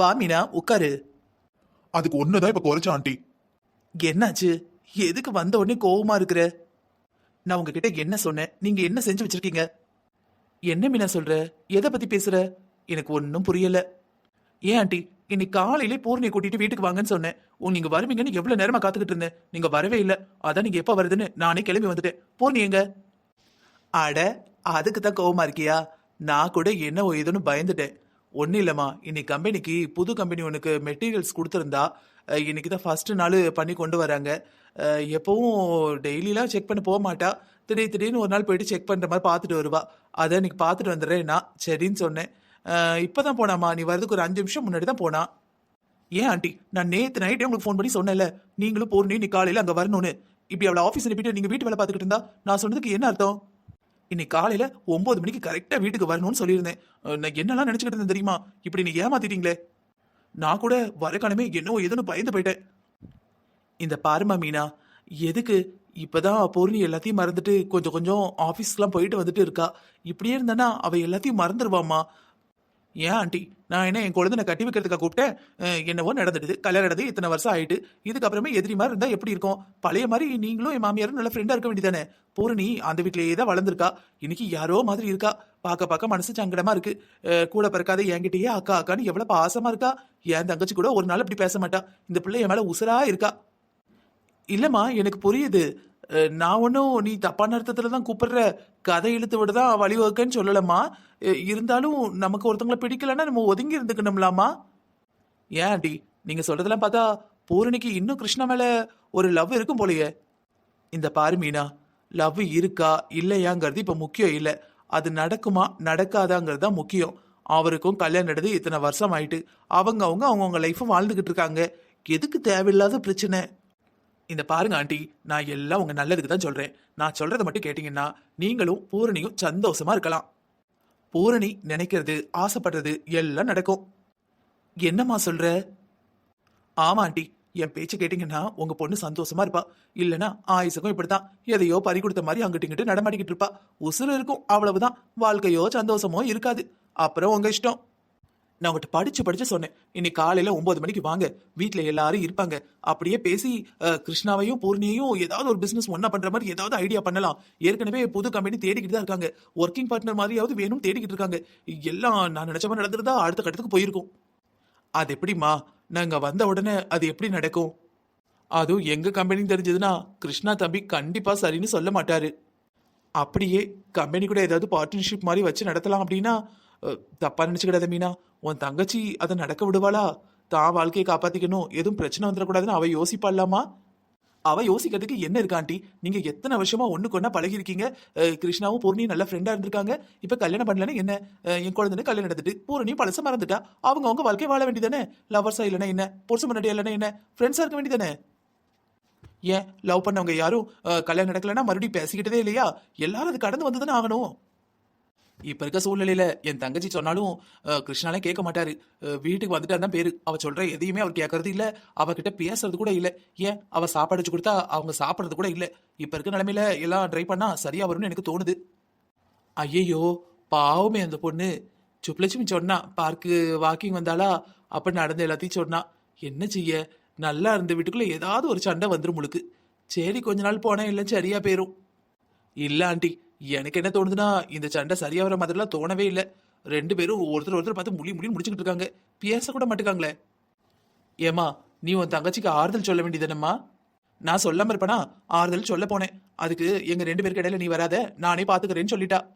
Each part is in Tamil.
வா மீனா உட்காரு. அதுக்கு ஒண்ணுதான் இப்ப குறைச்ச ஆண்டி. என்னாச்சு? எதுக்கு வந்த உடனே கோவமா இருக்கிற? நான் உங்ககிட்ட என்ன சொன்னேன்? நீங்க என்ன செஞ்சு வச்சிருக்கீங்க? என்ன மீனா சொல்ற? எதை பத்தி பேசுற? எனக்கு ஒன்றும் புரியல. ஏன் ஆண்டி? இன்னைக்கு காலையிலே பூர்ணியை கூட்டிட்டு வீட்டுக்கு வாங்கன்னு சொன்னேன். உன் நீங்க வருவீங்கன்னு எவ்வளவு நேரமா காத்துக்கிட்டு இருந்தேன். நீங்க வரவே இல்ல. அதான் நீங்க எப்ப வருதுன்னு நானே கிளம்பி வந்துட்டேன். பூர்ணி எங்க? அட அதுக்கு தான் கோவமா இருக்கியா? நான் கூட என்ன ஏதுன்னு பயந்துட்டேன். ஒன்றும் இல்லைம்மா. இன்னைக்கு கம்பெனிக்கு புது கம்பெனி உனக்கு மெட்டீரியல்ஸ் கொடுத்துருந்தா இன்னைக்கு தான் ஃபஸ்ட்டு நாள் பண்ணி கொண்டு வராங்க. எப்போவும் எப்பவும் டெய்லிலாம் செக் பண்ண போக மாட்டா. திடீர் திடீர்னு ஒரு நாள் போயிட்டு செக் பண்ணுற மாதிரி பார்த்துட்டு வருவா. அதை இன்னைக்கு பார்த்துட்டு வந்துடுறேன். நான் சரின்னு சொன்னேன். இப்போ தான் போனாம்மா. நீ வரதுக்கு ஒரு அஞ்சு நிமிஷம் முன்னாடி தான் போனா. ஏன் ஆண்டி? நான் நேற்று நைட்டே உங்களுக்கு ஃபோன் பண்ணி சொன்னேன்ல. நீங்களும் போறீங்க நீ காலையில் அங்கே வரணும்னு. இப்படி அவளை ஆஃபீஸ் அனுப்பிட்டு நீங்கள் வீட்டு வேலை பார்த்துக்கிட்டு இருந்தா நான் சொன்னதுக்கு என்ன அர்த்தம்? இன்னைக்கு காலையில ஒன்பது மணிக்கு கரெக்டா வீட்டுக்கு வரணும்னு சொல்லியிருந்தேன். நான் என்னெல்லாம் நினைச்சுக்கிட்டு இருந்தேன் தெரியுமா? இப்படி நீ ஏமாத்திட்டீங்களே? நான் கூட வர என்னவோ ஏதோன்னு பயந்து போயிட்டேன். இந்த பாருமா மீனா எதுக்கு இப்பதான் பொருள் எல்லாத்தையும் மறந்துட்டு கொஞ்சம் கொஞ்சம் ஆஃபீஸ்க்குலாம் போயிட்டு வந்துட்டு இருக்கா? இப்படியே இருந்தானா அவ எல்லாத்தையும் மறந்துடுவாம்மா ஏன் ஆண்டி? நான் என்ன என் குழந்தை கட்டி வைக்கிறதுக்காக கூப்பிட்டேன்? என்னவோ நடந்துடுது கல்யாணம் நடந்து இத்தனை வருஷம் ஆயிட்டு. இதுக்கப்புறமே எதிரி மாதிரி இருந்தா எப்படி இருக்கும்? பழைய மாதிரி நீங்களும் என் மாமியாரும் நல்ல ஃப்ரெண்டா இருக்க வேண்டியதானே பூரணி அந்த வீட்டிலேயே தான் வளர்ந்துருக்கா. இன்னைக்கு யாரோ மாதிரி இருக்கா? பார்க்க பார்க்க மனசு சங்கடமா இருக்கு. கூட பிறக்காத என்கிட்டயே அக்கா அக்கான்னு எவ்வளவு பாசமா இருக்கா? என் தங்கச்சி கூட ஒரு நாள் இப்படி பேச மாட்டா. இந்த பிள்ளை என் மேல உசரா இருக்கா? இல்லம்மா எனக்கு புரியுது. நான் ஒன்றும் நீ தப்பான அர்த்தத்தில் தான் கூப்பிடுற கதை இழுத்து விட தான் வழிவகுக்கன்னு சொல்லலம்மா. இருந்தாலும் நமக்கு ஒருத்தங்களை பிடிக்கலன்னா நம்ம ஒதுங்கி இருந்துக்கணும்லாமா ஏன் ஆண்டி? நீங்கள் சொல்றதெல்லாம் பார்த்தா பூரணிக்கு இன்னும் கிருஷ்ணா மேலே ஒரு லவ் இருக்கும் போலயே. இந்த பாரு மீனா லவ் இருக்கா இல்லையாங்கிறது இப்போ முக்கியம் இல்லை. அது நடக்குமா நடக்காதாங்கிறது தான் முக்கியம். அவருக்கும் கல்யாணம் நடந்து இத்தனை வருஷம் ஆயிட்டு அவங்க அவங்க அவங்கவுங்க லைஃப்பை வாழ்ந்துக்கிட்டு இருக்காங்க. எதுக்கு தேவையில்லாத பிரச்சனை? இந்த பாருங்க ஆண்டி. நான் எல்லாம் உங்க நல்லதுக்கு தான் சொல்றேன். நான் சொல்றதை மட்டும் கேட்டீங்கன்னா நீங்களும் பூரணியும் சந்தோஷமா இருக்கலாம். பூரணி நினைக்கிறது ஆசைப்படுறது எல்லாம் நடக்கும். என்னம்மா சொல்ற? ஆமா ஆண்டி. என் பேச்சு கேட்டீங்கன்னா உங்க பொண்ணு சந்தோஷமா இருப்பா. இல்லனா ஆயுசுக்கும் இப்படித்தான். எதையோ பறி கொடுத்த மாதிரி அங்கிட்டு இங்கிட்டு நடமாடிக்கிட்டு இருப்பா. உசுறு இருக்கும் அவ்வளவுதான். வாழ்க்கையோ சந்தோஷமோ இருக்காது. அப்புறம் உங்க இஷ்டம். நான் அவங்ககிட்ட படிச்சு படிச்சு சொன்னேன். இன்னைக்கு காலையில ஒன்பது மணிக்கு வாங்க. வீட்டுல எல்லாரும் இருப்பாங்க. அப்படியே பேசி கிருஷ்ணாவையும் பூர்ணியையும் ஏதாவது ஒரு பிசினஸ் ஒன்னா பண்ற மாதிரி ஏதாவது ஐடியா பண்ணலாம். ஏற்கனவே புது கம்பெனி தேடிக்கிட்டு தான் இருக்காங்க. ஒர்க்கிங் பார்ட்னர் மாதிரியாவது வேணும் தேடிக்கிட்டு இருக்காங்க. எல்லாம் நான் நினைச்ச மாதிரி நடந்துருந்தா அடுத்த கட்டத்துக்கு போயிருக்கும். அது எப்படிம்மா? நாங்க வந்த உடனே அது எப்படி நடக்கும்? அதுவும் எங்க கம்பெனி தெரிஞ்சதுன்னா கிருஷ்ணா தம்பி கண்டிப்பா சரின்னு சொல்ல மாட்டாரு. அப்படியே கம்பெனி கூட ஏதாவது பார்ட்னர்ஷிப் மாதிரி வச்சு நடத்தலாம் அப்படின்னா தப்பா நினைச்சுக்கிடாத மீனா. உன் தங்கச்சி அதை நடக்க விடுவாளா? தான் வாழ்க்கையை காப்பாத்திக்கணும். எதுவும் பிரச்சனை வந்துடக்கூடாதுன்னு அவ யோசிப்பாளாமா? அவ யோசிக்கிறதுக்கு என்ன இருக்கா ஆண்டி? நீங்க எத்தனை வருஷமா ஒண்ணுக்கு ஒண்ணா பழகி இருக்கீங்க கிருஷ்ணாவும் பூர்ணியும் நல்ல ஃப்ரெண்டா இருந்திருக்காங்க. இப்ப கல்யாணம் பண்ணலன்னு என்ன? என் குழந்தைன்னு கல்யாணம் நடந்துட்டு பூர்ணியும் பழச மறந்துட்டா? அவங்க அவங்க வாழ்க்கையை வாழ வேண்டியதானே லவர்ஸா இல்லைன்னா என்ன? புருஷ முன்னாடி இல்லைன்னா என்ன? ஃப்ரெண்ட்ஸா இருக்க வேண்டியதானே ஏன்? லவ் பண்ணவங்க யாரும் கல்யாணம் நடக்கலன்னா மறுபடியும் பேசிக்கிட்டதே இல்லையா? எல்லாரும் அது கடந்து வந்து தானே ஆகணும். இப்போ இருக்க சூழ்நிலையில என் தங்கச்சி சொன்னாலும் கிருஷ்ணாலே கேட்க மாட்டாரு. வீட்டுக்கு வந்துட்டா தான் பேரு. அவ சொல்ற எதையுமே அவர் கேட்கறது இல்ல. அவகிட்ட பேசுறது கூட இல்ல. ஏன்? அவ சாப்பாடு வச்சு கொடுத்தா அவங்க சாப்பிட்றது கூட இல்ல. இப்ப இருக்க நிலைமையில எல்லாம் ட்ரை பண்ணா சரியா வரும்னு எனக்கு தோணுது. ஐயையோ பாவமே அந்த பொண்ணு. சுப்லட்சுமி சொன்னா பார்க்கு வாக்கிங் வந்தாளா? அப்ப நடந்த எல்லாத்தையும் சொன்னா. என்ன செய்ய? நல்லா இருந்த வீட்டுக்குள்ள ஏதாவது ஒரு சண்டை வந்துரும் முழுக்கு. சரி கொஞ்ச நாள் போனா எல்லாம் சரியா போயிரும். இல்ல ஆண்டி. எனக்கு என்ன தோணுதுன்னா இந்த சண்டை சரியா வர மாதிரிலாம் தோணவே இல்லை. ரெண்டு பேரும் ஒருத்தர் ஒருத்தர் பார்த்து முடி முடி முடிச்சுக்கிட்டு இருக்காங்க. பேச கூட மாட்டுக்காங்களே. ஏமா நீ உன் தங்கச்சிக்கு ஆறுதல் சொல்ல வேண்டியதுனம்மா நான் சொல்லாம இருப்பேனா? ஆறுதல் சொல்ல போனேன். அதுக்கு எங்க ரெண்டு பேருக்கு இடையில நீ வராத நானே பாத்துக்கிறேன்னு சொல்லிட்டா.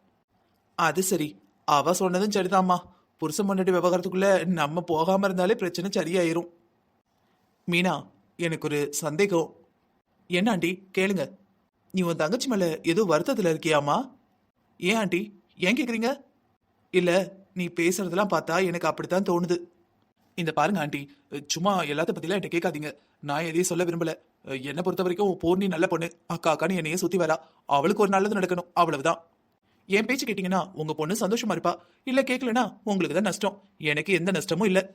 அது சரி. அவ சொன்னதும் சரிதாம்மா. புருஷன் முன்னாடி விவகாரத்துக்குள்ள நம்ம போகாம இருந்தாலே பிரச்சனை சரியாயிரும். மீனா எனக்கு ஒரு சந்தேகம். என்ன ஆண்டி? கேளுங்க. நீ உன் தங்கச்சி மேல ஏதோ வருத்தத்துல இருக்கியாமா? ஏன் ஆண்டி? ஏன் கேக்குறீங்க? இல்ல நீ பேசுறதெல்லாம் பார்த்தா எனக்கு அப்படித்தான் தோணுது. இந்த பாருங்க ஆண்டி சும்மா எல்லாத்த பத்திலாம் என்கிட்ட கேட்காதீங்க. நான் எதையும் சொல்ல விரும்பல. என்னை பொறுத்த வரைக்கும் பூர்ணி நல்ல பொண்ணு. அக்கா அக்கான்னு என்னையே சுத்தி வரா. அவளுக்கு ஒரு நல்லது நடக்கணும். அவ்வளவுதான். என் பேச்சு கேட்டீங்கன்னா உங்க பொண்ணு சந்தோஷமா இருப்பா. இல்ல கேட்கலனா உங்களுக்கு தான் நஷ்டம். எனக்கு எந்த நஷ்டமும் இல்ல.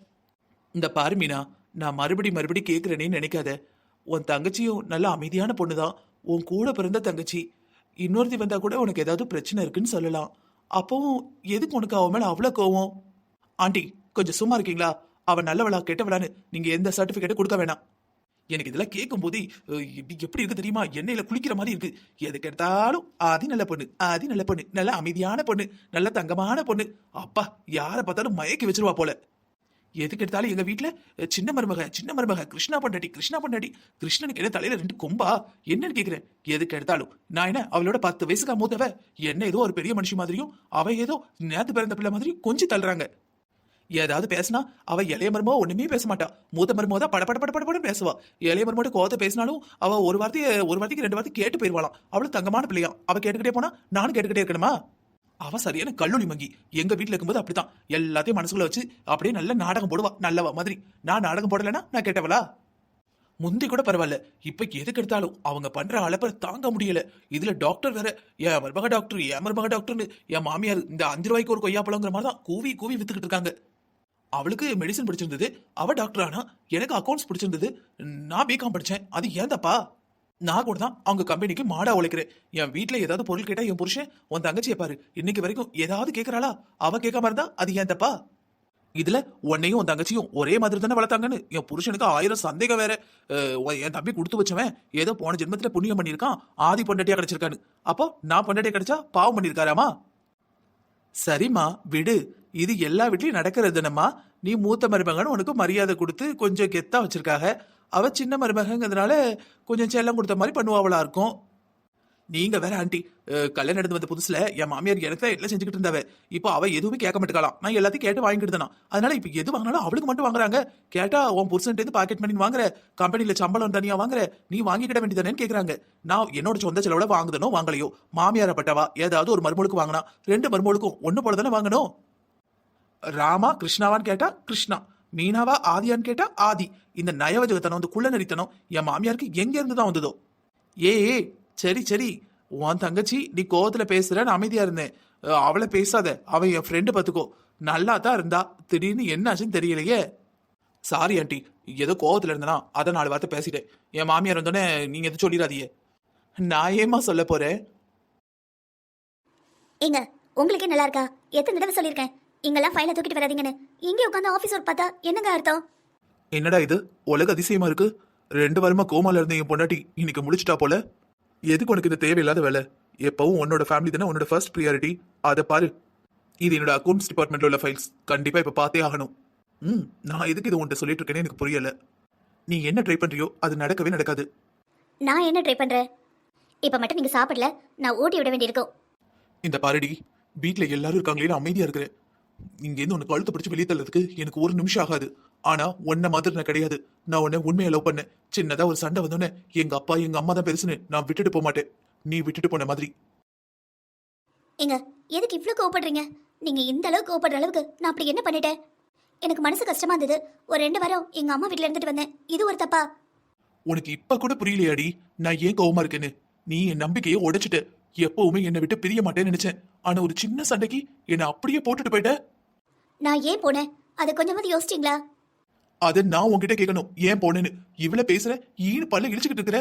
இந்த பாரு மீனா நான் மறுபடி மறுபடி கேட்கிறேனே நினைக்காத. உன் தங்கச்சியும் நல்ல அமைதியான பொண்ணுதான். உன் கூட பிறந்த தங்கச்சி. இன்னொருத்தி வந்தா கூட உனக்கு ஏதாவது பிரச்சனை இருக்குன்னு சொல்லலாம். அப்பவும் எதுக்கு உனக்கு அவன் மேல அவ்வளவு கோவம்? ஆண்டி கொஞ்சம் சும்மா இருக்கீங்களா? அவன் நல்லவளா கெட்டவளான்னு நீங்க எந்த சர்டிபிகேட்டும் கொடுக்க வேணாம். எனக்கு இதெல்லாம் கேட்கும் போது எப்படி இருக்கு தெரியுமா? எண்ணெயில குளிக்கிற மாதிரி இருக்கு. எதுக்கு எடுத்தாலும் அது நல்ல பொண்ணு அது நல்ல பொண்ணு. நல்ல அமைதியான பொண்ணு நல்ல தங்கமான பொண்ணு. அப்பா யாரை பார்த்தாலும் மயக்கி வச்சிருவா போல. எதுக்கு எடுத்தாலும் எங்க வீட்டில் சின்ன மருமக சின்ன மருமக கிருஷ்ணா பண்டாட்டி கிருஷ்ணா பண்டாட்டி கிருஷ்ணனுக்கு என்ன தலையில ரெண்டு கொம்பா? என்னன்னு கேக்குறேன். எதுக்கு எடுத்தாலும். நான் என்ன அவளோட பத்து வயசுக்கா மூத்தவ என்ன ஏதோ ஒரு பெரிய மனுஷி மாதிரியும் அவ ஏதோ நேத்து பிறந்த பிள்ளை மாதிரியும் கொஞ்சம் தள்ளுறாங்க. ஏதாவது பேசினா அவ இளைய மருமோ ஒண்ணுமே பேச மாட்டா. மூத்த மருமோ தான் படப்பட பட பேசுவா. இளைய மருமோட கோவத்தை பேசினாலும் அவ ஒரு வார்த்தையை ஒரு வார்த்தைக்கு ரெண்டு வார்த்தை கேட்டு போயிருவாளாம். அவளும் தங்கமான பிள்ளையா அவ கேட்டுக்கிட்டே போனா நானும் கேட்டுக்கிட்டே இருக்கணுமா? அவ சரியான கல்லூரி மங்கி. எங்க வீட்ல இருக்கும்போது அப்படித்தான். எல்லாத்தையும் மனசுக்குள்ள வச்சு அப்படியே நல்ல நாடகம் போடுவா. நல்லவா மாதிரி. நான் நாடகம் போடலைன்னா நான் கேட்டவளா? முந்தி கூட பரவாயில்ல. இப்ப எதுக்கு எடுத்தாலும் அவங்க பண்ற அலப்பற தாங்க முடியல. இதுல டாக்டர் வேற என் மருமக டாக்டர் என் மருமக டாக்டர்னு என் மாமியார் இந்த அஞ்சு ரூபாய்க்கு ஒரு கொய்யாப்பழங்கிற மாதிரி தான் கூவி கூவி வித்துக்கிட்டு இருக்காங்க. அவளுக்கு மெடிசன் பிடிச்சிருந்தது. அவ டாக்டர் ஆனா எனக்கு அக்கௌண்ட்ஸ் பிடிச்சிருந்தது. நான் பிகாம் படிச்சேன். அது ஏன் தப்பா? நான் கூட தான் அவங்க கம்பெனிக்கு மாடா உழைக்கிறேன். என் வீட்டில் ஏதாவது பொருள் கேட்டா என் புருஷன் உன் தங்கச்சியை பாரு. இன்னைக்கு வரைக்கும் ஏதாவது கேட்கறாளா அவ கேட்காம இருந்தா அது ஏன் தப்பா? இதுல உன்னையும் உன் தங்கச்சியும் ஒரே மாதிரி தானே வளர்த்தாங்கன்னு என் புருஷனுக்கு ஆயிரம் சந்தேகம் வேற. என் தம்பி கொடுத்து வச்சவன் ஏதோ போன ஜென்மத்துல புண்ணியம் பண்ணியிருக்கான் ஆதி பொண்டாட்டியா கிடைச்சிருக்கான்னு. அப்போ நான் பொண்டாட்டியா கிடைச்சா பாவம் பண்ணியிருக்காராமா? சரிம்மா விடு. இது எல்லா வீட்லயும் நடக்கிறது தானம்மா. நீ மூத்த மருமகன் உனக்கு மரியாதை கொடுத்து கொஞ்சம் கெத்தா வச்சிருக்காக. அவ சின்ன மருமகங்கிறதுனால கொஞ்சம் செல்லம் கொடுத்த மாதிரி பண்ணுவாவளா இருக்கும். நீங்க வேற ஆண்டி கல்யாணம் நடந்து வந்த புதுசுல என் மாமியார் எனக்கு தான் எல்லாம் செஞ்சுக்கிட்டு இருந்தாவே? இப்போ அவ எதுவுமே கேட்க மாட்டேக்கலாம் நான் எல்லாத்தையும் கேட்டு வாங்கிட்டு இருந்தேன் அதனால இப்போ எது வாங்கினாலும் அவளுக்கு மட்டும் வாங்குறாங்க. கேட்டா உன் புருஷன்ட்டு இருந்து பாக்கெட் மணி வாங்குற கம்பெனில சம்பளம் தனியா வாங்குற நீ வாங்கிக்கிட வேண்டியதானேன்னு கேக்குறாங்க. நான் என்னோட சொந்த செலவுல வாங்குதனோ வாங்கலையோ மாமியார பட்டவா ஏதாவது ஒரு மருமகளுக்கு வாங்கினா ரெண்டு மருமகளுக்கும் ஒன்று போல தானே வாங்கணும்? ராமா கிருஷ்ணாவான்னு கேட்டா கிருஷ்ணா மீனாவா ஆதியான்னு கேட்டா ஆதி. இந்த நயவஜகத்தனம் இந்த குள்ள நெறித்தனம் என் மாமியாருக்கு எங்க இருந்து தான் வந்ததோ? ஏ சரி சரி. உன் தங்கச்சி நீ கோவத்துல பேசுறன்னு அமைதியா இருந்தேன். அவளை பேசாத. அவன் என் ஃப்ரெண்டு பார்த்துக்கோ நல்லா தான் இருந்தா. திடீர்னு என்னாச்சுன்னு தெரியலையே. சாரி ஆண்டி ஏதோ கோவத்துல இருந்தனா அதை நாலு வார்த்தை பேசிட்டேன். என் மாமியார் வந்தோடனே நீங்க எதுவும் சொல்லிடாதீங்க. நான் ஏமா சொல்ல போறேன்? ஏங்க உங்களுக்கே நல்லா இருக்கா? எத்தனை தடவை சொல்லியிருக்கேன்? இங்கெல்லாம் ஃபைலை தூக்கிட்டு வராதீங்கன்னு. இங்கே உட்காந்து ஆஃபீஸ் ஒர்க் பார்த்தா என்னங்க அர்த்தம்? என்னடா இது? உலக அதிசயமா இருக்கு. ரெண்டு வாரமா கோமால இருந்த என் பொண்டாட்டி இன்னைக்கு முடிச்சிட்டா போல. எதுக்கு உனக்கு இந்த தேவையில்லாத வேலை? எப்பவும் உன்னோட ஃபேமிலி தானே உன்னோட ஃபர்ஸ்ட் ப்ரியாரிட்டி அதை பாரு. இது என்னோட அக்கௌண்ட்ஸ் டிபார்ட்மெண்ட்ல உள்ள ஃபைல்ஸ் கண்டிப்பா இப்ப பார்த்தே ஆகணும். ம் நான் எதுக்கு இது உன்கிட்ட சொல்லிட்டு இருக்கேன்னு எனக்கு புரியல. நீ என்ன ட்ரை பண்றியோ அது நடக்கவே நடக்காது. நான் என்ன ட்ரை பண்ணுறேன் இப்போ மட்டும் நீங்கள் சாப்பிடல நான் ஊட்டி விட வேண்டியிருக்கும். இந்த பாருடி வீட்ல எல்லாரும் இருக்காங்களே அமைதியா இருக்கிறேன். இங்க இருந்து உன்னை கழுத்து பிடிச்சு வெளியே தள்ளதுக்கு எனக்கு ஒரு நிமிஷம் ஆகாது. ஆனா உன்ன மாதிரி நான் கிடையாது. நான் உன்னை உண்மையை லவ் பண்ணேன். சின்னதா ஒரு சண்டை வந்தோடனே எங்க அப்பா எங்க அம்மா தான் பெருசுன்னு நான் விட்டுட்டு போக மாட்டேன். நீ விட்டுட்டு போன மாதிரி. ஏங்க எதுக்கு இவ்வளோ கோவப்படுறீங்க? நீங்கள் இந்த அளவுக்கு கோவப்படுற அளவுக்கு நான் அப்படி என்ன பண்ணிட்டேன்? எனக்கு மனசு கஷ்டமா இருந்தது. ஒரு ரெண்டு வாரம் எங்கள் அம்மா வீட்டில் இருந்துட்டு வந்தேன். இது ஒரு தப்பா? உனக்கு இப்ப கூட புரியலையாடி? நான் ஏன் கோவமா இருக்கேன்னு? நீ என் நம்பிக்கையை உடைச்சிட்ட. எப்பவுமே என்னை விட்டு பிரிய மாட்டேன்னு நினைச்சேன். ஆனா ஒரு சின்ன சண்டைக்கு என்னை அப்படியே போட்டுட்டு போயிட்ட. நான் ஏன் போனேன்? அதை கொஞ்சமாவது யோசிச்சிங்களா? அதை நான் உன்கிட்ட கேட்கணும். ஏன் போனேன்னு. இவ்வளவு பேசுற ஈனு பல்ல இழிச்சுக்கிட்டு இருக்கிற.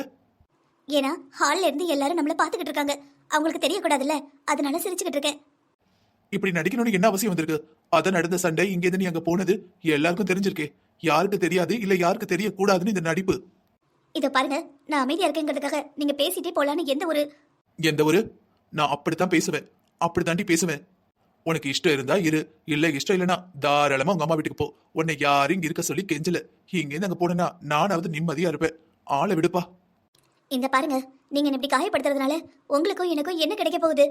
ஏன்னா ஹாலில் இருந்து எல்லாரும் நம்மளை பார்த்துக்கிட்டு இருக்காங்க. அவங்களுக்கு தெரியக்கூடாதுல்ல. அதனால சிரிச்சுக்கிட்டு இருக்கேன். இப்படி நடிக்கணும்னு என்ன அவசியம் வந்திருக்கு? அதான் நடந்த சண்டை இங்க இருந்து நீ அங்க போனது எல்லாருக்கும் தெரிஞ்சிருக்கே. யாருக்கு தெரியாது இல்ல யாருக்கு தெரியக்கூடாதுன்னு இந்த நடிப்பு. இதை பாருங்க நான் அமைதியா இருக்கேங்கிறதுக்காக நீங்க பேசிட்டே போலான்னு எந்த ஒரு எந்த ஒரு நான் அப்படித்தான் பேசுவேன் அப்படித்தாண்டி பேசுவேன். உனக்கு இஷ்டம் இருந்தா இரு இல்ல இஷ்டம் இல்லனா தாராளமா உங்க அம்மா வீட்டுக்கு போ. உன்னை இங்க இருக்க சொல்லி கெஞ்சல. இங்க இருந்து அங்க போனேன்னா நானாவது நிம்மதியா இருப்பேன். ஆளை விடுப்பா. இந்த பாருங்க நீங்க என்னை இப்படி காயப்படுத்துறதுனால உங்களுக்கும் எனக்கும் என்ன கிடைக்க போகுது?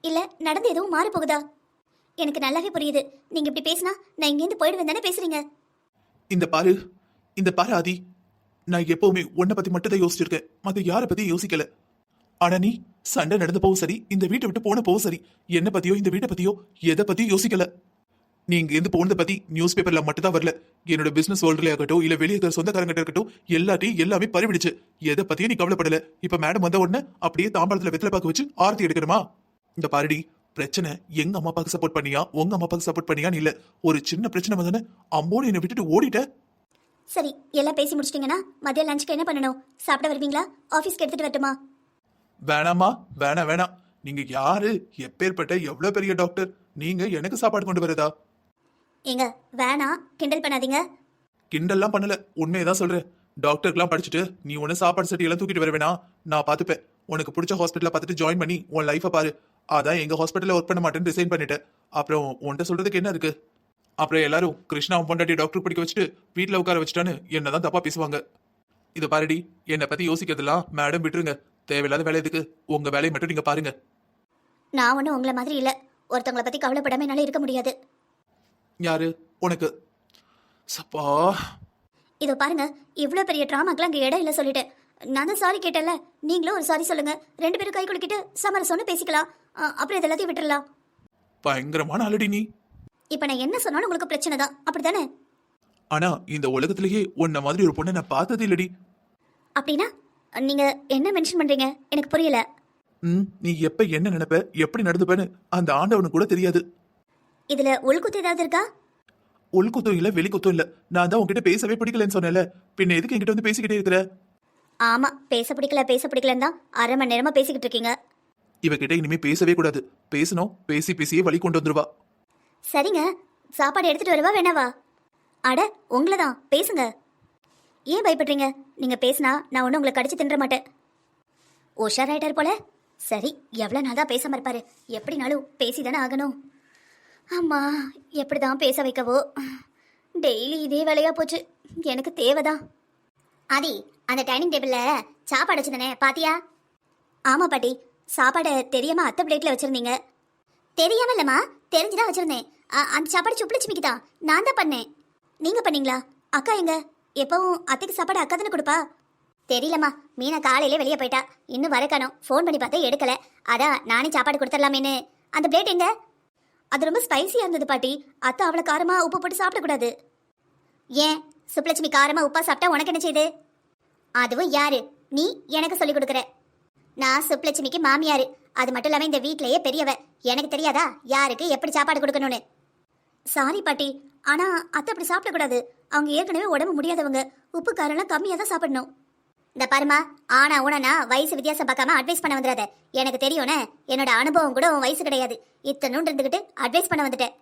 இல்ல நடந்து எதுவும் மாற போகுதா? எனக்கு நல்லாவே புரியுது. நீங்க இப்படி பேசினா நான் இங்கேருந்து போயிடுவேன் தானே பேசுறீங்க? இந்த பாரு இந்த பாரு ஆதி. நான் எப்பவுமே உன்னை பத்தி மட்டும் தான் யோசிச்சிருக்கேன். மத்த யாரை பத்தி யோசிக்கல. ஆனா நீ சண்டை நடந்து போவும் சரி இந்த வீட்டை விட்டு போன போவும் சரி என்ன பத்தியோ இந்த வீட்டை பத்தியோ எதை பத்தியும் யோசிக்கல? நீ இங்க இருந்து போனதை பத்தி நியூஸ் பேப்பர்ல மட்டும் தான் வரல. என்னோட பிசினஸ் வேர்ல்ட்ல இருக்கட்டும் இல்ல வெளியே இருக்கிற சொந்தக்காரங்கிட்ட இருக்கட்டும் எல்லாத்தையும் எல்லாமே பறிவிடுச்சு. எதை பத்தியும் நீ கவலைப்படல. இப்ப மேடம் வந்த உடனே அப்படியே தாம்பாளத்துல வெத்தலை பாக்க வச்சு ஆர்த்தி எடுக்கணுமா? இந்த பாருடி பிரச்சனை எங்க அம்மா அப்பாக்கு சப்போர்ட் பண்ணியா? உங்க அம்மா அப்பாக்கு சப்போர்ட் பண்ணியான்னு இல்ல. ஒரு சின்ன பிரச்சனை வந்தானே அம்மோடு என்னை விட்டுட்டு ஓடிட்ட. சரி எல்லாம் பேசி முடிச்சிட்டீங்கன்னா மதியம் லஞ்சுக்கு என்ன பண்ணணும்? சாப்பிட வருவீங்களா? ஆஃபீஸ்க்கு எடுத்துட்டு வரட்டுமா? வேணாமா வேணாம் வேணாம். நீங்க யாரு? எப்பேற்பட்ட எவ்வளவு பெரிய டாக்டர்? நீங்க எனக்கு சாப்பாடு கொண்டு வரதா? ஏங்க வேணாம். கிண்டல் பண்ணாதீங்க. கிண்டல்லாம் பண்ணல. உண்மையதான் சொல்றேன். டாக்டருக்குலாம் படிச்சுட்டு நீ ஒண்ணு சாப்பாடு சட்டி எல்லாம் தூக்கிட்டு வர வேணாம் நான் பாத்துப்பேன் உனக்கு பிடிச்ச ஹாஸ்பிட்டல பார்த்துட்டு ஜாயின் பண்ணி உன் லைஃபை பாரு. அதான் எங்க ஹாஸ்பிட்டல்ல ஒர்க் பண்ண மாட்டேன்னு ரிசைன் பண்ணிட்டேன். அப்புறம் உன்கிட்ட சொல்றதுக்கு என்ன இருக்கு? அப்புறம் எல்லாரும் கிருஷ்ணா பொண்டாட்டி டாக்டர் படிக்க வச்சுட்டு வீட்ல உட்கார வச்சுட்டான்னு என்னதான் தப்பா பேசுவாங்க. இது பாருடி. என்னை பத்தி யோசிக்கிறதெல்லாம் மேடம் விட்டுருங்க. தேவையில்லாத வேலை எதுக்கு? உங்க வேலையை மட்டும் நீங்க பாருங்க. நான் ஒன்றும் உங்களை மாதிரி இல்லை. ஒருத்தவங்களை பற்றி கவலைப்படாம என்னால் இருக்க முடியாது. யாரு? உனக்கு. சப்பா. இதோ பாருங்க இவ்வளோ பெரிய ட்ராமாக்கெலாம் அங்கே இடம் இல்லை சொல்லிட்டேன் நான் தான் சாரி கேட்டேன்ல. நீங்களும் ஒரு சாரி சொல்லுங்க. ரெண்டு பேரும் கை குலுக்கிட்டு சமரசம்னு பேசிக்கலாம். அ, அப்புறம் இது எல்லாத்தையும் விட்டுறலாம். பயங்கரமான ஆளடி நீ. இப்போ நான் என்ன சொன்னாலும் உங்களுக்கு பிரச்சனை தான். அப்படிதானே ஆனா இந்த உலகத்திலேயே உன்ன மாதிரி ஒரு பொண்ணை நான் பார்த்ததே இல்லடி. அப்படின்னா? நீங்க என்ன மென்ஷன் பண்றீங்க? எனக்கு புரியல. ம் நீ எப்ப என்ன நினைப்ப எப்படி நடந்துப்பேன்னு அந்த ஆண்டவனுக்கு கூட தெரியாது. இதுல உள்குத்து ஏதாவது இருக்கா? உள்குத்தம் இல்ல வெளிக்குத்தம் இல்ல. நான் தான் உன்கிட்ட பேசவே பிடிக்கலன்னு சொன்னேன்ல. பின்ன எதுக்கு என்கிட்ட வந்து பேசிக்கிட்டே இருக்கிற? ஆமா பேச பிடிக்கல பேச பிடிக்கலன்னு தான் அரை மணி நேரமா பேசிக்கிட்டு இருக்கீங்க. இவகிட்ட இனிமே பேசவே கூடாது. பேசணும் பேசி பேசியே வழி கொண்டு வந்துருவா. சரிங்க சாப்பாடு எடுத்துட்டு வரவா வேணாவா? அட உங்களை தான் பேசுங்க. ஏன் பயப்படுறீங்க? நீங்க பேசினா நான் ஒன்றும் உங்களை கடிச்சு தின்ற மாட்டேன். உஷாராயிட்டார் போல? சரி எவ்வளோ நாள் தான் பேசாம இருப்பாரு. எப்படினாலும் பேசி தானே ஆகணும். ஆமாம் எப்படி தான் பேச வைக்கவோ? டெய்லி இதே வேலையாக போச்சு. எனக்கு தேவைதான். ஆதி அந்த டைனிங் டேபிளில் சாப்பாடு வச்சுதானே பாத்தியா? ஆமாம் பாட்டி சாப்பாடை தெரியாமல் அத்தை பிளேட்டில் வச்சுருந்தீங்க. தெரியாம இல்லைம்மா தெரிஞ்சுதான் வச்சுருந்தேன். அ- அந்த சாப்பாடு சுப்பிளிச்சுமிக்கு மிக்கிதான் நான் தான் பண்ணேன். நீங்கள் பண்ணீங்களா? அக்கா எங்க? எப்பவும் அத்தைக்கு சாப்பாடு அக்கா தானே கொடுப்பா? தெரியலம்மா மீனா காலையிலே வெளியே போயிட்டா. இன்னும் வரக்கணும் ஃபோன் பண்ணி பார்த்தா எடுக்கல. அதான் நானே சாப்பாடு கொடுத்துடலாமேன்னு. அந்த பிளேட் எங்க? அது ரொம்ப ஸ்பைசியா இருந்தது பாட்டி. அத்தை அவ்வளோ காரமா உப்பு போட்டு சாப்பிடக்கூடாது. ஏன்? சுப்லட்சுமி காரமா உப்பா சாப்பிட்டா உனக்கு என்ன செய்யுது அதுவும் யாரு? நீ எனக்கு சொல்லி கொடுக்குற. நான் சுப்லட்சுமிக்கு மாமியாரு. அது மட்டும் இல்லாம இந்த வீட்லயே பெரியவ. எனக்கு தெரியாதா? யாருக்கு எப்படி சாப்பாடு கொடுக்கணும்னு? சாரி பாட்டி. ஆனா அத்தை அப்படி சாப்பிடக்கூடாது. அவங்க ஏற்கனவே உடம்பு முடியாதவங்க. உப்பு காரெல்லாம் கம்மியாக தான் சாப்பிடணும். இந்த பாருமா ஆனா உனனா வயசு வித்தியாசம் பார்க்காம அட்வைஸ் பண்ண வந்துடாத எனக்கு தெரியும்னே என்னோட அனுபவம் கூட உன் வயசு கிடையாது. இத்தனும் இருந்துக்கிட்டு அட்வைஸ் பண்ண வந்துட்டேன்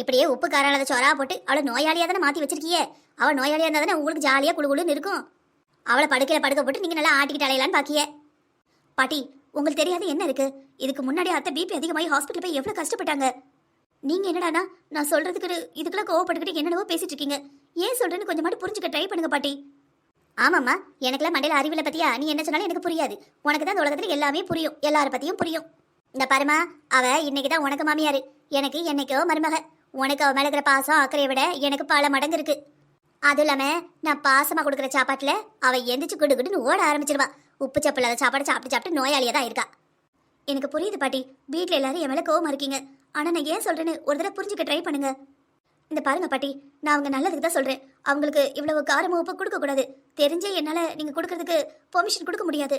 இப்படியே உப்பு காரானத சொரா போட்டு அவளை நோயாளியாக தானே மாத்தி வச்சிருக்கியே. அவள் நோயாளியா இருந்தா தானே உங்களுக்கு ஜாலியாக குழு குளுன்னு இருக்கும். அவளை படுக்கையில படுக்க போட்டு நீங்க நல்லா ஆட்டிக்கிட்டு அலையலான்னு பாக்கிய. பாட்டி உங்களுக்கு தெரியாது என்ன இருக்கு? இதுக்கு முன்னாடி அத்தை பிபி அதிகமாகி ஹாஸ்பிட்டல் போய் எவ்வளவு கஷ்டப்பட்டாங்க. நீங்க என்னடானா நான் சொல்றதுக்கு இதுக்கெல்லாம் கோவப்பட்டுக்கிட்டு என்னென்னவோ பேசிட்டு இருக்கீங்க. ஏன் சொல்றேன்னு கொஞ்சம் மட்டும் புரிஞ்சுக்க ட்ரை பண்ணுங்க பாட்டி. ஆமாம்மா எனக்கெல்லாம் மண்டையில் அறிவில் பற்றியா நீ என்ன சொன்னாலும் எனக்கு புரியாது. உனக்கு தான் இந்த உலகத்தில் எல்லாமே புரியும். எல்லாரை பற்றியும் புரியும். இந்த பாருமா அவ இன்னைக்கு தான் உனக்கு மாமியார். எனக்கு என்னைக்கோ மருமக. உனக்கு அவள் மேலே இருக்கிற பாசம் அக்கறையை விட எனக்கு பல மடங்கு இருக்கு. அதுவும் இல்லாமல் நான் பாசமாக கொடுக்குற சாப்பாட்டில் அவள் எந்திரிச்சு குடு குடுன்னு ஓட ஆரம்பிச்சிருவா. உப்பு சப்பு இல்லாத சாப்பாடு சாப்பிட்டு சாப்பிட்டு நோயாளியாக தான் இருக்கா. எனக்கு புரியுது பாட்டி. வீட்டில் எல்லாரும் என் மேலே கோவமாக இருக்கீங்க. ஆனால் நான் ஏன் சொல்கிறேன்னு ஒரு தடவை புரிஞ்சுக்க ட்ரை பண்ணுங்கள் இந்த பாருங்க பாட்டி நான் அவங்க நல்லதுக்கு தான் சொல்றேன். அவங்களுக்கு இவ்வளவு காரமும் உப்பு கொடுக்க கூடாது. தெரிஞ்சே என்னால நீங்க கொடுக்கறதுக்கு பெர்மிஷன் கொடுக்க முடியாது.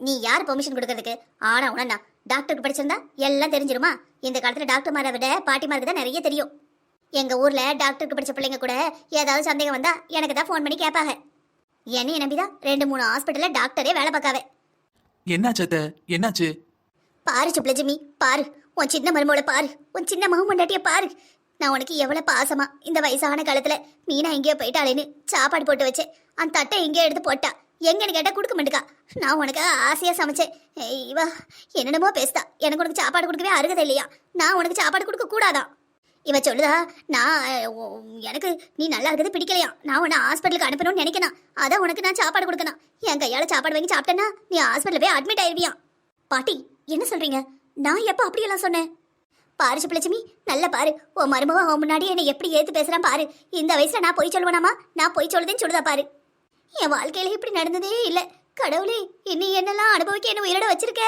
நீ யார் பெர்மிஷன் கொடுக்கறதுக்கு? ஆனா உடனே டாக்டருக்கு படிச்சிருந்தா எல்லாம் தெரிஞ்சிருமா? இந்த காலத்துல டாக்டர்மாரை விட பாட்டிமாருக்கு தான் நிறைய தெரியும். எங்க ஊர்ல டாக்டருக்கு படிச்ச பிள்ளைங்க கூட ஏதாவது சந்தேகம் வந்தா எனக்கு தான் ஃபோன் பண்ணி கேட்பாங்க. என்னைய நம்பிதான் ரெண்டு மூணு ஹாஸ்பிட்டல்ல டாக்டரே வேலை பார்க்காவே. என்னாச்சு அத்தை? என்னாச்சு? பாரு சுப்லஜிமி பாரு. உன் சின்ன மருமோட பாரு. உன் சின்ன மகமண்டாட்டிய பாரு. நான் உனக்கு எவ்வளோ பாசமா? இந்த வயசான காலத்தில் மீனா எங்கேயோ போயிட்டாளேன்னு சாப்பாடு போட்டு வச்சேன். அந்த தட்டை எங்கேயோ எடுத்து போட்டா. எங்கன்னு கேட்டால் கொடுக்க மாட்டுக்கா. நான் உனக்கு ஆசையாக சமைச்சேன். ஏய், இவா என்னென்னமோ பேசுதா. எனக்கு உனக்கு சாப்பாடு கொடுக்கவே அருகதை இல்லையா? நான் உனக்கு சாப்பாடு கொடுக்க கூடாதான் இவ சொல்லுதா நான் எனக்கு நீ நல்லா இருக்கிறது பிடிக்கலையா? நான் உன்னை ஹாஸ்பிட்டலுக்கு அனுப்பணும்னு நினைக்கணும் அதான் உனக்கு நான் சாப்பாடு கொடுக்கணும். என் கையால் சாப்பாடு வாங்கி சாப்பிட்டேன்னா நீ ஹாஸ்பிட்டலில் போய் அட்மிட் ஆயிருவியா? பாட்டி என்ன சொல்கிறீங்க நான் எப்போ அப்படியெல்லாம் சொன்னேன்? பாரு சுப்பலட்சுமி நல்ல பாரு. உன் மருமகன் உன் முன்னாடி என்னை எப்படி ஏத்து பேசுறான் பாரு. இந்த வயசுல நான் பொய் சொல்லுவேனாமா? நான் பொய் சொல்லுதேன்னு சொல்லுதா பாரு. என் வாழ்க்கையில இப்படி நடந்ததே இல்ல. கடவுளே இன்னி என்னெல்லாம் அனுபவிக்க என்ன உயிரோட வச்சிருக்க?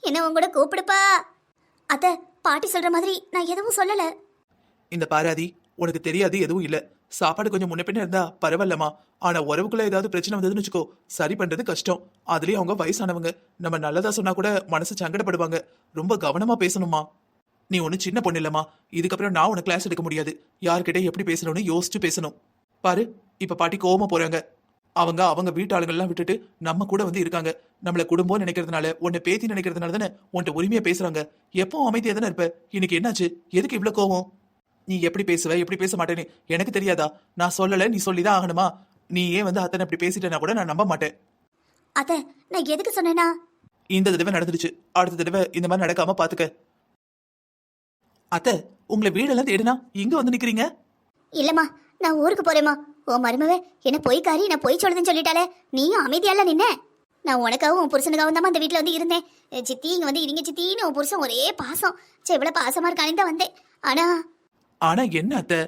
என்ன உன் கூட கூப்பிடுப்பா. அத்தை பாட்டி சொல்ற மாதிரி நான் எதுவும் சொல்லல. இந்த பாராதி உனக்கு தெரியாது எதுவும் இல்ல. சாப்பாடு கொஞ்சம் முன்ன பின்ன இருந்தா பரவாயில்லம்மா. ஆனா உறவுக்குள்ள ஏதாவது பிரச்சனை வந்ததுன்னு வச்சுக்கோ சரி பண்றது கஷ்டம். அதுலயும் அவங்க வயசானவங்க. நம்ம நல்லதா சொன்னா கூட மனசு சங்கடப்படுவாங்க. ரொம்ப கவனமா பேசணுமா நீ ஒன்னும் சின்ன பொண்ணு இல்லம்மா. இதுக்கப்புறம் நான் உனக்கு கிளாஸ் எடுக்க முடியாது. யார்கிட்ட எப்படி பேசணும்னு யோசிச்சு பேசணும். பாரு இப்ப பாட்டி கோவமா போறாங்க. அவங்க அவங்க வீட்டு ஆளுங்கள்லாம் விட்டுட்டு நம்ம கூட வந்து இருக்காங்க. நம்மள குடும்பம் நினைக்கிறதுனால உன்னை பேத்தி நினைக்கிறதுனால தானே உன்கிட்ட உரிமையா பேசுறாங்க. எப்போ அமைதியா தானே இருப்ப? இன்னைக்கு என்னாச்சு? எதுக்கு இவ்ளோ கோவம்? நீ எப்படி பேசுவ? எப்படி பேச மாட்டேன்னு எனக்கு தெரியாதா? நான் சொல்லல நீ சொல்லிதான் ஆகணுமா? நீ ஏன் வந்து அத்தனை இப்படி பேசிட்டேன்னா கூட நான் நம்ப மாட்டேன். அத்தை நான் எதுக்கு சொன்னேன்னா இந்த தடவை நடந்துடுச்சு. அடுத்த தடவை இந்த மாதிரி நடக்காம பாத்துக்க. அத்தை உங்களை வீடெல்லாம் தேடுனா இங்க வந்து நிக்கிறீங்க? இல்லம்மா நான் ஊருக்கு போறேம்மா. ஓ மருமவே என்ன பொய்க்காரி நான் பொய் சொல்லுதுன்னு சொல்லிட்டாலே நீயும் அமைதியால நின்ன. நான் உனக்காகவும் உன் புருஷனுக்காகவும் தான் அந்த வீட்டில் வந்து இருந்தேன். சித்தி இங்க வந்து இருங்க சித்தின்னு உன் புருஷன் ஒரே பாசம். சே இவ்வளோ பாசமா இருக்கானே தான் வந்தேன். ஆனா ஆனா என்ன அத்தை?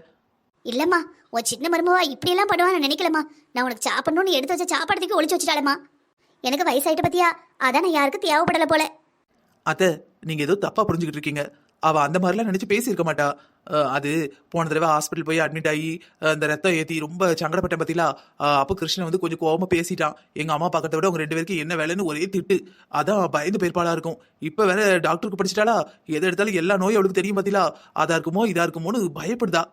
இல்லம்மா உன் சின்ன மருமவா இப்படியெல்லாம் பண்ணுவா நான் நினைக்கலம்மா. நான் உனக்கு சாப்பிடணும்னு எடுத்து வச்ச சாப்பாடுறதுக்கு ஒளிச்சு வச்சுட்டாளம்மா. எனக்கு வயசாயிட்டு பத்தியா? அதான் நான் யாருக்கும் தேவைப்படல போல. அத்தை நீங்க ஏதோ தப்பா புரிஞ்சுக்கிட்டு இருக்கீங்க. அவள் அந்த மாதிரிலாம் நினச்சி பேசியிருக்க மாட்டா. அது போன தடவை ஹாஸ்பிட்டல் போய் அட்மிட் ஆகி அந்த ரத்தம் ஏற்றி ரொம்ப சங்கடப்பட்ட பத்திலா அப்போ கிருஷ்ணன் வந்து கொஞ்சம் கோபமாக பேசிட்டான். எங்கள் அம்மா பக்கத்தை விட அவங்க ரெண்டு பேருக்கு என்ன வேலைன்னு ஒரே திட்டு. அதான் பயந்து பேர்பாடா இருக்கும். இப்போ வேற டாக்டருக்கு படிச்சிட்டாளா? எதை எடுத்தாலும் எல்லா நோயும் அவளுக்கு தெரியும் பத்திலா. அதாக இருக்குமோ இதாக இருக்குமோன்னு பயப்படுதா.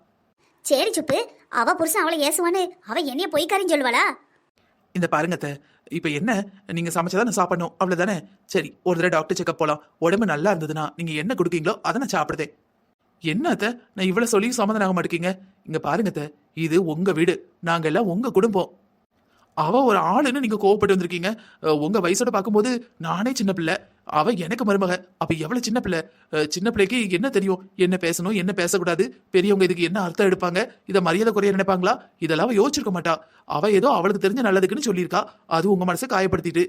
சரி சுப்பு அவ புருஷன் அவளை ஏசுவான்னு அவ என்னைய பொய்க்காரின்னு சொல்லுவாளா? இந்த பாருங்க அத்தை இப்ப என்ன? நீங்க சமைச்சதா நான் சாப்பிடணும். அவ்வளவுதானே? சரி ஒரு தடவை டாக்டர் செக்அப் போகலாம் உடம்பு நல்லா இருந்ததுன்னா நீங்க என்ன கொடுக்கீங்களோ அதை நான் சாப்பிடுதே என்ன அத்தை? நான் இவ்வளோ சொல்லி சமாதானம் ஆக மாட்டேங்க இங்க பாருங்க அத்தை இது உங்க வீடு. நாங்க எல்லாம் உங்க குடும்பம். அவ ஒரு ஆளுன்னு நீங்க கோவப்பட்டு வந்திருக்கீங்க? உங்க வயசோட பார்க்கும்போது நானே சின்ன பிள்ளை. அவ எனக்கு மருமக. அப்ப எவ்வளவு சின்ன பிள்ளை? சின்ன பிள்ளைக்கு என்ன தெரியும்? என்ன பேசணும்? என்ன பேசக்கூடாது? பெரியவங்க இதுக்கு என்ன அர்த்தம் எடுப்பாங்க? இதை மரியாதை குறைய நினைப்பாங்களா? இதெல்லாம் யோசிச்சிருக்க மாட்டா. அவ ஏதோ அவளுக்கு தெரிஞ்ச நல்லதுக்குன்னு சொல்லியிருக்கா. அது உங்க மனசை காயப்படுத்திட்டு.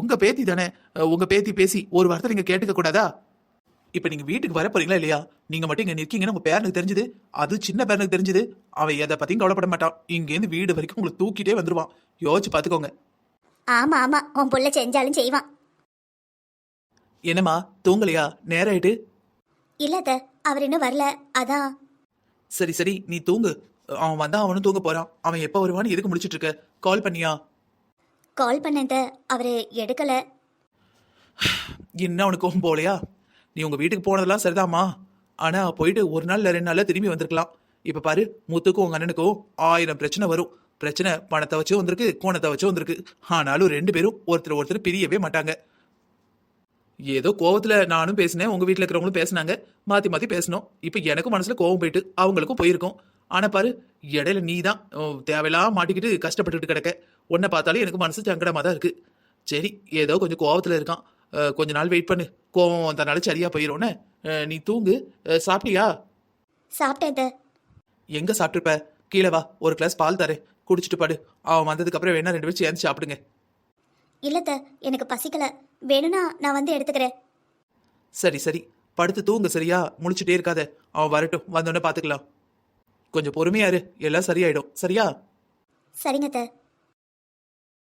உங்க பேத்தி தானே. உங்க பேத்தி பேசி ஒரு வார்த்தை நீங்க கேட்டுக்க கூடாதா? இப்ப நீங்க வீட்டுக்கு வர போறீங்களா இல்லையா? நீங்க மட்டும் இங்க நிற்கீங்கன்னு உங்க பேரனுக்கு தெரிஞ்சது. அது சின்ன பேரனுக்கு தெரிஞ்சது. அவன் எதை பத்தியும் கவலைப்பட மாட்டான் இங்க இருந்து வீடு வரைக்கும் உங்களுக்கு தூக்கிட்டே வந்துருவான். யோசிச்சு பாத்துக்கோங்க. ஆமா ஆமா. உன் புள்ள செஞ்சாலும் செய்வான். என்னம்மா தூங்கலையா? நேரம் ஆயிட்டு. இல்ல அவர் இன்னும் வரல. அதான். சரி சரி. நீ தூங்கு. அவன் வந்தா அவனும் தூங்க போறான். அவன் எப்ப வருவான்னு எதுக்கு முடிச்சிட்டு இருக்க? கால் பண்ணியா? கால் பண்ணேன் அத்தை. அவரு எடுக்கல. என்ன அவனுக்கு போகலையா நீ உங்கள் வீட்டுக்கு போனதெல்லாம் சரிதாம்மா. ஆனால் போயிட்டு ஒரு நாள் ரெண்டு நாளில் திரும்பி வந்திருக்கலாம். இப்போ பாரு முத்துக்கும் உங்கள் அண்ணனுக்கும் ஆயிரம் பிரச்சனை வரும். பிரச்சனை பணத்தை வச்சும் வந்திருக்கு கோணத்தை வச்சும் வந்திருக்கு. ஆனாலும் ரெண்டு பேரும் ஒருத்தர் ஒருத்தர் பிரியவே மாட்டாங்க. ஏதோ கோவத்தில் நானும் பேசினேன் உங்கள் வீட்டில் இருக்கிறவங்களும் பேசினாங்க. மாற்றி மாற்றி பேசணும் இப்போ எனக்கும் மனசில் கோவம் போயிட்டு அவங்களுக்கும் போயிருக்கும். ஆனால் பாரு இடையில நீ தான் தேவையில்லாம மாட்டிக்கிட்டு கஷ்டப்பட்டுக்கிட்டு கிடக்க. உன்னை பார்த்தாலே எனக்கு மனசு சங்கடமாக தான் இருக்குது சரி ஏதோ கொஞ்சம் கோவத்தில் இருக்கான். கொஞ்ச நாள் வெயிட் பண்ணு. கோவம் வந்தனால சரியா போயிடும்னு நீ தூங்கு. சாப்பிட்டியா? சாப்பிட்டேன். எங்க சாப்பிட்டுருப்ப? கீழே வா. ஒரு கிளாஸ் பால் தரேன். குடிச்சிட்டு பாடு. அவன் வந்ததுக்கு அப்புறம் வேணா ரெண்டு பேரும் சேர்ந்து சாப்பிடுங்க. இல்ல எனக்கு பசிக்கல. வேணும்னா நான் வந்து எடுத்துக்கிறேன். சரி சரி. படுத்து தூங்கு சரியா? முழிச்சிட்டே இருக்காத. அவன் வரட்டும். வந்தோடனே பாத்துக்கலாம். கொஞ்சம் பொறுமையா இரு. எல்லாம் சரியாயிடும். சரியா? சரிங்க அத்தை.